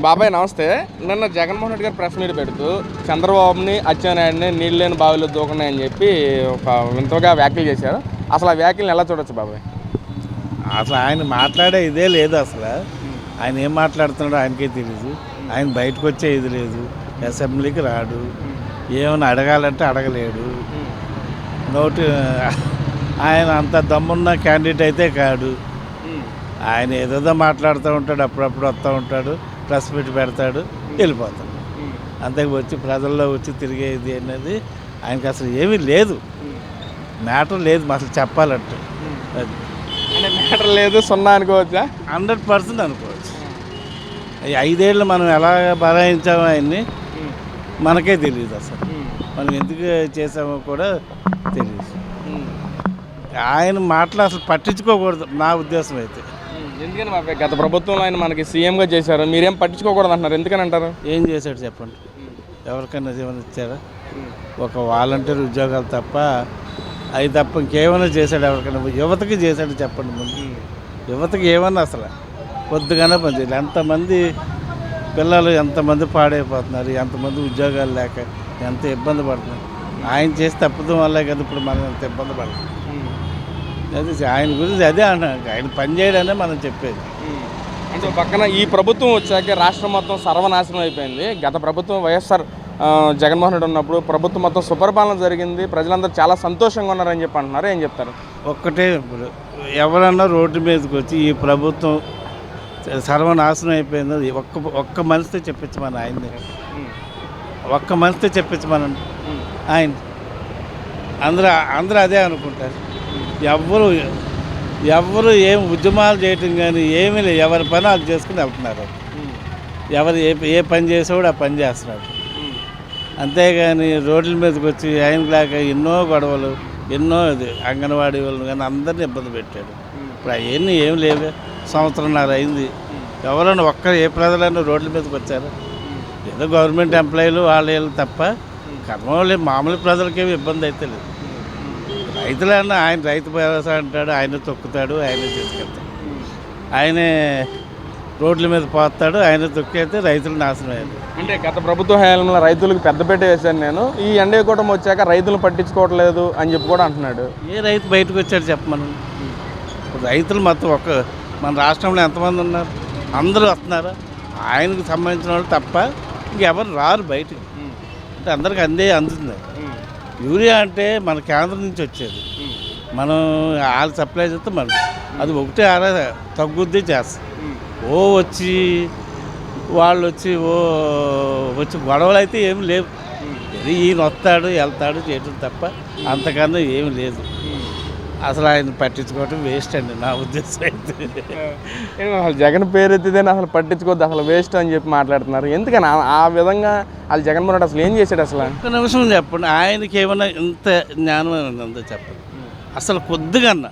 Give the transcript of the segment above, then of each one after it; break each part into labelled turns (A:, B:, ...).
A: బాబాయ్ నమస్తే. నిన్న జగన్మోహన్ రెడ్డి గారు ప్రెస్ మీట్ పెడుతూ చంద్రబాబుని అచ్చెన్నాయుడిని నీళ్ళు లేని బావిలో దూకున్నాయని చెప్పి ఒక వింతగా వ్యాఖ్యలు చేశారు. అసలు ఆ వ్యాఖ్యలను ఎలా చూడొచ్చు బాబాయ్?
B: అసలు ఆయన మాట్లాడే ఇదే లేదు అసలు. ఆయన ఏం మాట్లాడుతున్నాడో ఆయనకే తెలియదు ఆయన బయటకు వచ్చే ఇది లేదు. అసెంబ్లీకి రాడు. ఏమైనా అడగాలంటే అడగలేడు. నోటి ఆయన అంత దమ్మున్న క్యాండిడేట్ అయితే కాడు. ఆయన ఏదేదో మాట్లాడుతూ ఉంటాడు అప్పుడప్పుడు వస్తూ ఉంటాడు. ప్రెస్ మీట్ పెడతాడు వెళ్ళిపోతాడు అంతే వచ్చి ప్రజల్లో వచ్చి తిరిగేది అనేది ఆయనకి అసలు ఏమీ లేదు. మ్యాటర్ లేదు అసలు చెప్పాలంటే. అది.
A: అంటే మ్యాటర్ లేదు సున్నా అనుకోవచ్చా?
B: హండ్రెడ్ పర్సెంట్ అనుకోవచ్చు. ఈ ఐదేళ్ళు మనం ఎలా బలాయించామో ఆయన్ని మనకే తెలియదు అసలు. మనం ఎందుకు చేసామో కూడా తెలియదు. ఆయన మాటలు అసలు పట్టించుకోకూడదు నా ఉద్దేశం అయితే.
A: ఎందుకని బాబాయ్ గత ప్రభుత్వంలో ఆయన మనకి సీఎంగా చేశారు. మీరేం పట్టించుకోకూడదు అంటున్నారు ఎందుకని అంటారు?
B: ఏం చేశాడు చెప్పండి. ఎవరికైనా ఏమైనా ఇచ్చారా? ఒక వాలంటీర్ ఉద్యోగాలు తప్ప అవి తప్ప ఇంకేమైనా చేశాడు ఎవరికైనా? యువతకి చేశాడు చెప్పండి ముందు. యువతకి ఏమన్నా అసలు? కొద్దిగానే పనిచేయాలి ఎంతమంది పిల్లలు ఎంతమంది పాడైపోతున్నారు? ఎంతమంది ఉద్యోగాలు లేక ఎంత ఇబ్బంది పడుతున్నారు? ఆయన చేసి తప్పడం వల్లే కదా ఇప్పుడు మనం ఎంత ఇబ్బంది పడుతున్నాం అదే ఆయన గురించి అదే అన్నాను ఆయన పని చేయడానే మనం చెప్పేది.
A: అంటే పక్కన ఈ ప్రభుత్వం వచ్చాక రాష్ట్రం మొత్తం సర్వనాశనం అయిపోయింది. గత ప్రభుత్వం వైఎస్ఆర్ జగన్మోహన్ రెడ్డి ఉన్నప్పుడు ప్రభుత్వం మొత్తం సుపరిపాలన జరిగింది. ప్రజలందరూ చాలా సంతోషంగా ఉన్నారని చెప్పి అంటున్నారు. ఏం చెప్తారు?
B: ఒక్కటే ఇప్పుడు ఎవరన్నా రోడ్డు మీదకి వచ్చి ఈ ప్రభుత్వం సర్వనాశనం అయిపోయింది ఒక్క ఒక్క మనిషితో చెప్పించమని ఆయన్ని. ఒక్క మనిషితో చెప్పించమనండి ఆయన అందరూ అందరూ అదే అనుకుంటారు. ఎవ్వరు ఎవ్వరు ఏం ఉద్యమాలు చేయటం కానీ ఏమీ లేదు. ఎవరి పని వాళ్ళు చేసుకుని వెళ్తున్నారు. ఎవరు ఏ ఏ పని చేసేవాడు ఆ పని చేస్తున్నాడు. అంతేగాని రోడ్ల మీదకి వచ్చి ఆయన లేక ఎన్నో గొడవలు ఎన్నో ఇది అంగన్వాడీ వాళ్ళు కానీ అందరిని ఇబ్బంది పెట్టాడు. ఇప్పుడు అవన్నీ ఏం లేవే. సంవత్సరంన్నర అయింది. ఎవరైనా ఒక్క ఏ ప్రజలైనా రోడ్ల మీదకి వచ్చారు? ఏదో గవర్నమెంట్ ఎంప్లాయీలు వాళ్ళు తప్ప కర్మలు మామూలు ప్రజలకేమి ఇబ్బంది అయితే లేదు. రైతులన్నా ఆయన రైతు భరోసా అంటాడు ఆయన తొక్కుతాడు ఆయనే తీసుకెళ్తాడు ఆయనే రోడ్ల మీద పోతాడు ఆయన తొక్కేస్తే రైతులు నాశనం అయ్యారు.
A: అంటే గత ప్రభుత్వ హయాంలో రైతులకు పెద్దపేట వేశాను నేను. ఈ ఎండే కూటమి వచ్చాక రైతులు పట్టించుకోవట్లేదు అని చెప్పి కూడా అంటున్నాడు.
B: ఏ రైతు బయటకు వచ్చాడు చెప్పమను రైతులు మొత్తం ఒక మన రాష్ట్రంలో ఎంతమంది ఉన్నారు? అందరూ వస్తున్నారు? ఆయనకు సంబంధించిన వాళ్ళు తప్ప ఇంకెవరు రారు బయటకు. అంటే అందరికి అందే అందుతుంది. యూరియా అంటే మన కేంద్రం నుంచి వచ్చేది. మనం వాళ్ళు సప్లై చేస్తే మనం అది ఒకటే ఆరా తగ్గుద్ది చేస్తాం. ఓ వచ్చి వాళ్ళు వచ్చి ఓ వచ్చి గొడవలు అయితే ఏమి లేవు. ఈయన వస్తాడు వెళ్తాడు చేయటం తప్ప అంతకన్నా ఏమి లేదు. అసలు ఆయన పట్టించుకోవటం వేస్ట్ అండి నా ఉద్దేశం అయితే.
A: అసలు జగన్ పేరు ఎత్తితేనే అసలు పట్టించుకోవద్దు అసలు వేస్ట్ అని చెప్పి మాట్లాడుతున్నారు. ఎందుకని ఆ- విధంగా వాళ్ళు జగన్మోహన్ రెడ్డి అసలు ఏం చేశాడు అసలు?
B: ఒక్క నిమిషం చెప్పండి ఆయనకి ఏమైనా ఇంత జ్ఞానం ఉందో చెప్పండి? అసలు కొద్దిగా అన్న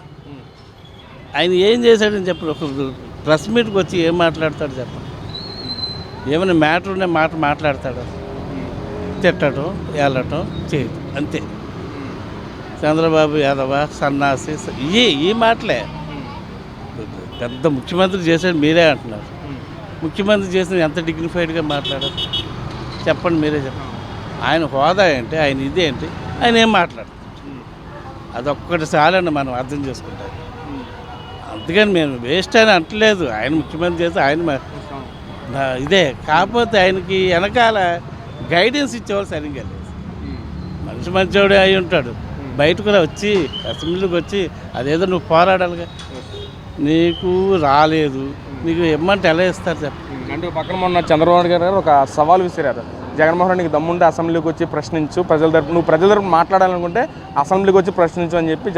B: ఆయన ఏం చేశాడని చెప్పండి ఒక ప్రెస్ మీట్కి వచ్చి ఏం మాట్లాడతాడు చెప్పండి. ఏమైనా మ్యాటర్ ఉండే మాట మాట్లాడతాడు? తిట్టడం వెళ్ళటం చేయటం అంతే. చంద్రబాబు యాదవ సన్నాసి ఇవి ఈ మాటలే. పెద్ద ముఖ్యమంత్రి చేశాడు మీరే అంటున్నారు. ముఖ్యమంత్రి చేసిన ఎంత డిగ్నిఫైడ్గా మాట్లాడారు? చెప్పండి మీరే చెప్పండి ఆయన హోదా ఏంటి? ఆయన ఇది ఏంటి? ఆయన ఏం మాట్లాడు అదొక్కటి చాలండి మనం అర్థం చేసుకుంటాం అందుకని మేము వేస్ట్ అని అంటలేదు. ఆయన ముఖ్యమంత్రి చేస్తే ఆయన ఇదే. కాకపోతే ఆయనకి వెనకాల గైడెన్స్ ఇచ్చేవాళ్ళు సరిగ్గా లేదు. మనిషి మంచివాడే అయి ఉంటాడు. బయటకు కూడా వచ్చి అసెంబ్లీకి వచ్చి అదేదో నువ్వు పోరాడాలిగా. నీకు రాలేదు. నీకు ఇమ్మంటే ఎలా ఇస్తారు చెప్ప.
A: అంటే పక్కన మొన్న చంద్రబాబు గారు ఒక సవాల్ విసిరారు. జగన్మోహన్ రెడ్డికి దమ్ముంటే అసెంబ్లీకి వచ్చి ప్రశ్నించు ప్రజల తరపు నువ్వు ప్రజల తరపు మాట్లాడాలనుకుంటే అసెంబ్లీకి వచ్చి ప్రశ్నించు అని చెప్పి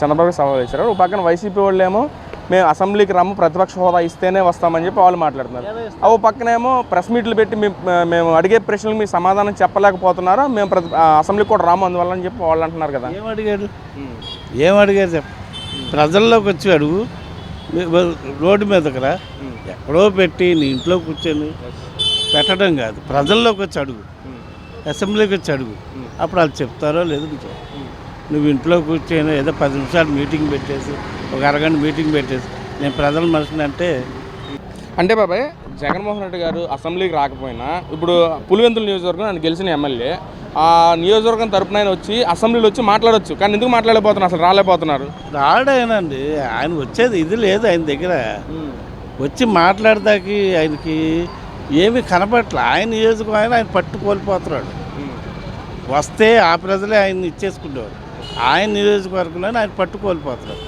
A: చంద్రబాబు సవాల్ విసిరారు పక్కన వైసీపీ వాళ్ళు ఏమో మేము అసెంబ్లీకి రమ్ము ప్రతిపక్ష హోదా ఇస్తేనే వస్తామని చెప్పి వాళ్ళు మాట్లాడుతున్నారు. ఓ పక్కనేమో ప్రెస్ మీట్లు పెట్టి మేము మేము అడిగే ప్రశ్నలకు మీ సమాధానం చెప్పలేకపోతున్నారా? మేము అసెంబ్లీకి కూడా రాము అందువల్ల అని చెప్పి వాళ్ళు అంటున్నారు కదా.
B: ఏం అడిగాడు ఏం అడిగారు చెప్ప. ప్రజల్లోకి వచ్చి అడుగు. మీ- రోడ్డు మీదకి రా ఎక్కడో పెట్టి నీ ఇంట్లో కూర్చొని పెట్టడం కాదు. ప్రజల్లోకి వచ్చి అడుగు. అసెంబ్లీకి వచ్చి అడుగు. అప్పుడు వాళ్ళు చెప్తారో లేదో. నువ్వు ఇంట్లో కూర్చొని ఏదో పది నిమిషాలు మీటింగ్ పెట్టేసి ఒక అరగంట మీటింగ్ పెట్టేసి నేను ప్రజల మనిషిని అంటే
A: అంటే బాబాయ్ జగన్మోహన్ రెడ్డి గారు అసెంబ్లీకి రాకపోయినా ఇప్పుడు పులివెందుల నియోజకవర్గం ఆయన గెలిచిన ఎమ్మెల్యే ఆ నియోజకవర్గం తరపున ఆయన వచ్చి అసెంబ్లీలో వచ్చి మాట్లాడొచ్చు కానీ ఎందుకు మాట్లాడలేకపోతున్నారు? అసలు రాలేకపోతున్నారు.
B: రాడాయనండి ఆయన వచ్చేది ఇది లేదు ఆయన దగ్గర. వచ్చి మాట్లాడదాకి ఆయనకి ఏమీ కనపట్ల. ఆయన నియోజకవర్గం ఆయన పట్టు కోల్పోతున్నాడు. వస్తే ఆ ప్రజలే ఆయన్ని ఇచ్చేసుకునేవారు ఆయన నియోజకవర్గంలో ఆయన పట్టు కోల్పోతున్నాడు.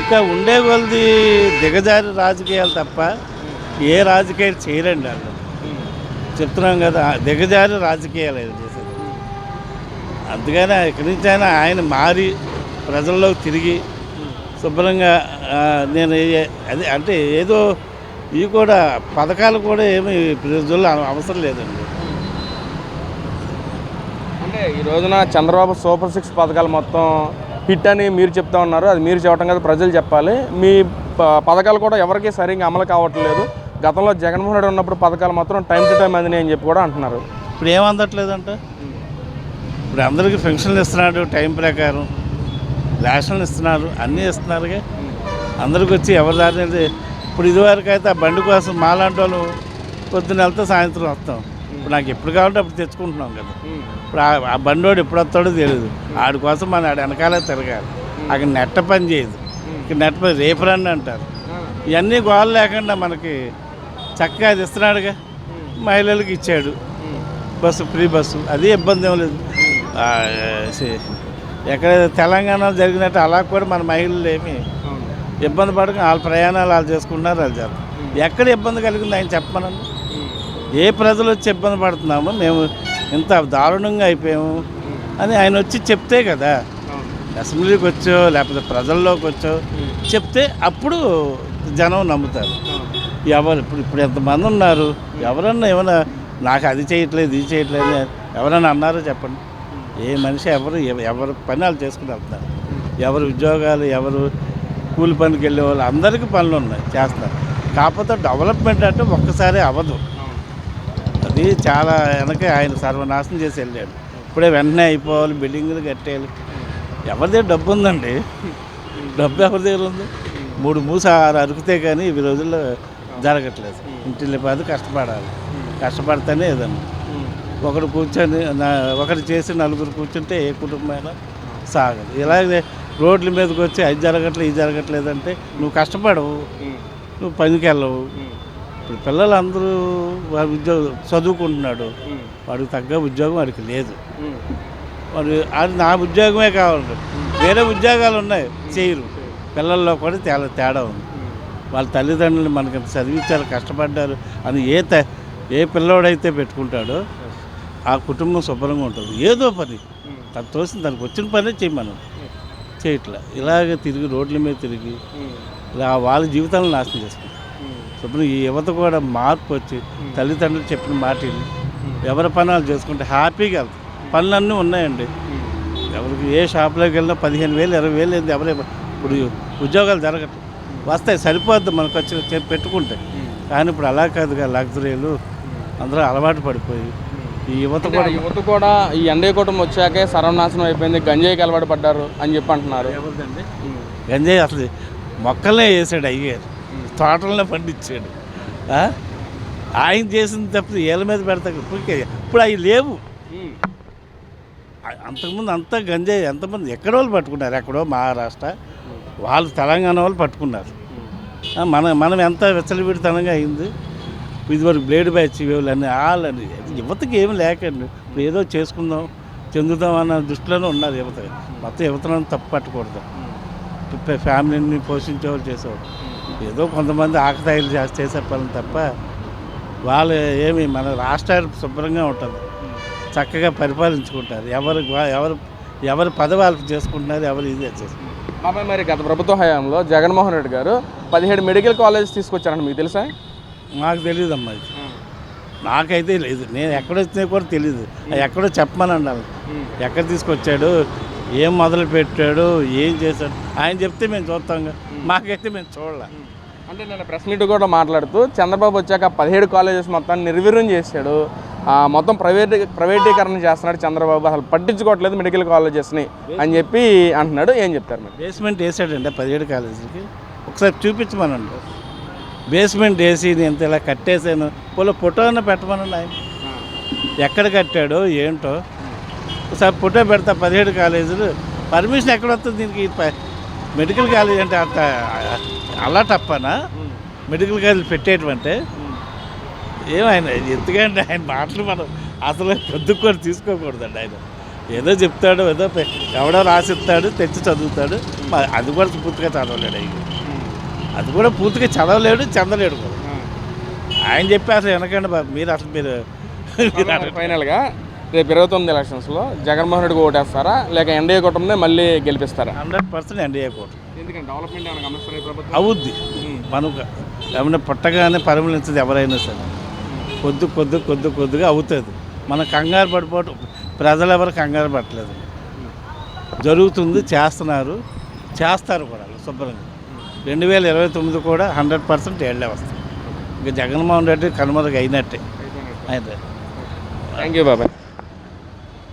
B: ఇంకా ఉండే కొలది దిగజారి రాజకీయాలు తప్ప ఏ రాజకీయాలు చేయరండి వాళ్ళు. చెప్తున్నాం కదా దిగజారి రాజకీయాలు ఆయన చేసేది. అందుకని ఇక్కడి నుంచి అయినా ఆయన మారి ప్రజల్లోకి తిరిగి శుభ్రంగా నేను అదే అంటే ఏదో ఇవి కూడా పథకాలు కూడా ఏమి ప్రజల్లో అవసరం లేదండి.
A: అంటే ఈ రోజున చంద్రబాబు సూపర్ సిక్స్ పథకాలు మొత్తం హిట్ అని మీరు చెప్తా ఉన్నారు. అది మీరు చెప్పడం కదా ప్రజలు చెప్పాలి. మీ ప- పథకాలు కూడా ఎవరికి సరిగ్గా అమలు కావట్లేదు. గతంలో జగన్మోహన్ రెడ్డి ఉన్నప్పుడు పథకాలు మాత్రం టైం టు టైం అందినాయి అని చెప్పి కూడా అంటున్నారు.
B: ఇప్పుడు ఏం అందట్లేదంట? ఇప్పుడు అందరికీ పెన్షన్లు ఇస్తున్నాడు టైం ప్రకారం. రేషన్లు ఇస్తున్నారు అన్నీ ఇస్తున్నారుగా. అందరికి వచ్చి ఎవరి దారి ఇప్పుడు ఇదివరకు అయితే ఆ బండి కోసం మాలాంటి వాళ్ళు పొద్దున్న వెళ్తే సాయంత్రం వస్తాం. ఇప్పుడు నాకు ఎప్పుడు కావాలంటే అప్పుడు తెచ్చుకుంటున్నాం కదా. ఇప్పుడు ఆ- బండోడు ఎప్పుడు వస్తాడో తెలియదు ఆడి కోసం మన ఆడ వెనకాలే తిరగాలి. అక్కడ నెట్ట పని చేయదు. ఇక్కడ నెట్ట పని రేపు రండి అంటారు. ఇవన్నీ గోలు లేకుండా మనకి చక్కగా అది ఇస్తున్నాడుగా. మహిళలకు ఇచ్చాడు. Bus free bus. అది ఇబ్బంది ఏం లేదు. ఎక్కడ తెలంగాణలో జరిగినట్టు అలా కూడా మన మహిళలు ఏమి ఇబ్బంది పడక వాళ్ళ ప్రయాణాలు వాళ్ళు చేసుకుంటున్నారు వాళ్ళు చేస్తారు. ఎక్కడ ఇబ్బంది కలిగింది ఆయన చెప్పమనండి? ఏ ప్రజలు వచ్చి ఇబ్బంది పడుతున్నామో మేము ఇంత దారుణంగా అయిపోయాము అని ఆయన వచ్చి చెప్తే కదా. అసెంబ్లీకి వచ్చో లేకపోతే ప్రజల్లోకి వచ్చో చెప్తే అప్పుడు జనం నమ్ముతారు. ఎవరు ఇప్పుడు ఇప్పుడు ఎంతమంది ఉన్నారు? ఎవరన్నా ఏమైనా నాకు అది చేయట్లేదు ఇది చేయట్లేదు ఎవరైనా అన్నారో చెప్పండి. ఏ మనిషి ఎవరు ఎవ- ఎవరు పని వాళ్ళు చేసుకుని వెళ్తున్నారు. ఎవరు ఉద్యోగాలు ఎవరు కూలి పనికి వెళ్ళే వాళ్ళు అందరికీ పనులు ఉన్నాయి చేస్తున్నారు. కాకపోతే డెవలప్మెంట్ అంటే ఒక్కసారి అవ్వదు. కాబట్టి చాలా వెనక ఆయన సర్వనాశనం చేసి వెళ్ళాడు. ఇప్పుడే వెంటనే అయిపోవాలి బిల్డింగులు కట్టేయాలి. ఎవరి దగ్గర డబ్బు ఉందండి? డబ్బు ఎవరి దగ్గర ఉంది? మూడు మూస ఆరు అరికితే కానీ ఈ రోజుల్లో జరగట్లేదు. ఇంటిల్లి పాదు కష్టపడాలి. కష్టపడితేనే ఏదన్నా. ఒకడు కూర్చొని నా- ఒకడు చేసి నలుగురు కూర్చుంటే ఏ కుటుంబమైనా సాగదు. ఇలాగే రోడ్ల మీదకి వచ్చి అది జరగట్లేదు ఇది జరగట్లేదు అంటే నువ్వు కష్టపడవు. నువ్వు పనికి వెళ్ళవు ఇప్పుడు పిల్లలు అందరూ వాడి ఉద్యోగం చదువుకుంటున్నాడు. వాడికి తగ్గ ఉద్యోగం వాడికి లేదు. వాడు అది నా ఉద్యోగమే కావాలి వేరే ఉద్యోగాలు ఉన్నాయి. చేయరు. పిల్లల్లో కూడా తేడా తేడా ఉంది. వాళ్ళ తల్లిదండ్రులు మనకి చదివించారు కష్టపడ్డారు అని ఏ త ఏ పిల్లోడైతే పెట్టుకుంటాడో ఆ కుటుంబం శుభ్రంగా ఉంటుంది. ఏదో పని. తను తోసిన తనకు వచ్చిన పనే చేయమను చేయట్లే. ఇలాగే తిరిగి రోడ్ల మీద తిరిగి ఇలా వాళ్ళ జీవితాలను నాశనం చేసుకుంటారు శుభ్రం ఈ యువత కూడా మార్పు వచ్చి తల్లిదండ్రులు చెప్పిన మాట ఎవరి పనులు చేసుకుంటే హ్యాపీగా వెళ్తారు. పనులన్నీ ఉన్నాయండి. ఎవరికి ఏ షాప్లోకి వెళ్ళినా పదిహేను వేలు ఇరవై వేలు ఏంది ఎవరే ఇప్పుడు ఉద్యోగాలు జరగట్లేదు వస్తాయి సరిపోద్ది మనకు వచ్చి పెట్టుకుంటే. కానీ ఇప్పుడు అలా కాదుగా లగ్జరీలు అందరూ అలవాటు పడిపోయి ఈ యువత కూడా
A: యువత కూడా ఈ ఎన్డీఏ కుటుంబం వచ్చాకే సర్వనాశనం అయిపోయింది గంజాయికి అలవాటు పడ్డారు అని చెప్పి అంటున్నారు.
B: గంజాయి అసలు మొక్కలనే వేసాడు అయ్యారు తోటలనే పండించాడు? ఆయన చేసిన తప్ప ఏళ్ళ మీద పెడతాడు ఇప్పుడు అవి లేవు. అంతకుముందు అంతా గంజాయి ఎంతమంది ఎక్కడో వాళ్ళు పట్టుకున్నారు ఎక్కడో మహారాష్ట్ర. వాళ్ళు తెలంగాణ వాళ్ళు పట్టుకున్నారు. మన మనం ఎంత విచ్చలవిడితనంగా అయింది. ఇదివరకు బ్లేడ్ బ్యాచ్ ఇవన్నీ వాళ్ళని యువతకి ఏమి లేకండి. ఇప్పుడు ఏదో చేసుకుందాం చెందుదాం అన్న దృష్టిలోనే ఉన్నారు యువత. మొత్తం యువతలను తప్పు పట్టకూడదు. ఫ్యామిలీని పోషించేవాళ్ళు చేసేవాళ్ళు. ఏదో కొంతమంది ఆకతాయిలు చేసి పనులు తప్ప వాళ్ళు ఏమి మన రాష్ట్రాలు శుభ్రంగా ఉంటుంది. చక్కగా పరిపాలించుకుంటారు. ఎవరు ఎవరు ఎవరి వాళ్ళకి చేసుకుంటున్నారు ఎవరు ఇది చేసుకుంటారు
A: బాబాయ్ మరి గత ప్రభుత్వ హయాంలో జగన్మోహన్ రెడ్డి గారు పదిహేడు మెడికల్ కాలేజెస్ తీసుకొచ్చారంట మీకు తెలుసా?
B: నాకు తెలియదు అమ్మా ఇది. నాకైతే లేదు. నేను ఎక్కడ వచ్చినా కూడా తెలియదు ఎక్కడో చెప్పమని అన్నాను. ఎక్కడ తీసుకొచ్చాడు? ఏం మొదలు పెట్టాడు ఏం చేశాడు? ఆయన చెప్తే మేము చూస్తాంగా. మాకైతే మేము చూడాల.
A: అంటే నేను ప్రెస్ మీట్ కూడా మాట్లాడుతూ చంద్రబాబు వచ్చాక పదిహేడు కాలేజెస్ మొత్తాన్ని నిర్వీర్యం చేశాడు. ఆ, మొత్తం ప్రైవేట్ ప్రైవేటీకరణ చేస్తున్నాడు చంద్రబాబు. అసలు పట్టించుకోవట్లేదు మెడికల్ కాలేజెస్ని అని చెప్పి అంటున్నాడు. ఏం చెప్తారు మీరు?
B: బేస్మెంట్ వేసాడండి పదిహేడు కాలేజీకి ఒకసారి చూపించమనండి. బేస్మెంట్ వేసి నేను ఇలా కట్టేసాను పోలో ఫోటో అన్న పెట్టమని ఆయన. ఎక్కడ కట్టాడో ఏంటో. ఒకసారి ఫోటో పెడతా పదిహేడు కాలేజీలు. పర్మిషన్ ఎక్కడ వస్తుంది దీనికి మెడికల్ కాలేజ్ అంటే అంత అలా తప్పనా? మెడికల్ కాలేజ్ పెట్టేయటమంటే ఏమైనా ఎందుకంటే ఆయన మాటలు మనం అసలు పొద్దుకు కూడా తీసుకోకూడదండి ఆయన. ఏదో చెప్తాడు ఏదో ఎవడో రాసిస్తాడు తెచ్చి చదువుతాడు. అది కూడా పూర్తిగా చదవలేడు ఆయన. అది కూడా పూర్తిగా చదవలేడు చెందలేడు కూడా. ఆయన చెప్పి అసలు వెనకండి బాబు మీరు అసలు మీరు
A: ఫైనల్గా రేపు ఇరవై తొమ్మిది ఎలక్షన్స్లో జగన్మోహన్ రెడ్డికి ఓటేస్తారా? లేక ఎన్డీఏ కూటమినే మళ్ళీ గెలిపిస్తారా?
B: హండ్రెడ్ పర్సెంట్ ఎన్డీఏ కోట.
A: ఎందుకంటే డెవలప్మెంట్ ఏమైనా గమనిస్తారు ఈ ప్రభుత్వం?
B: అవుద్ది. మనకు ఏమైనా పుట్టగానే పరిమళించదు ఎవరైనా సరే. కొద్ది కొద్ది కొద్ది కొద్దిగా అవుతుంది. మనం కంగారు పడిపోవటం ప్రజలు ఎవరు కంగారు పట్టలేదు జరుగుతుంది చేస్తున్నారు. చేస్తారు కూడా శుభ్రంగా. రెండు వేల ఇరవై తొమ్మిది కూడా హండ్రెడ్ పర్సెంట్ ఏళ్ళే వస్తాయి. ఇంకా జగన్మోహన్ రెడ్డి కనుమరుగు అయినట్టే అయితే
A: థ్యాంక్ యూ బాబాయ్.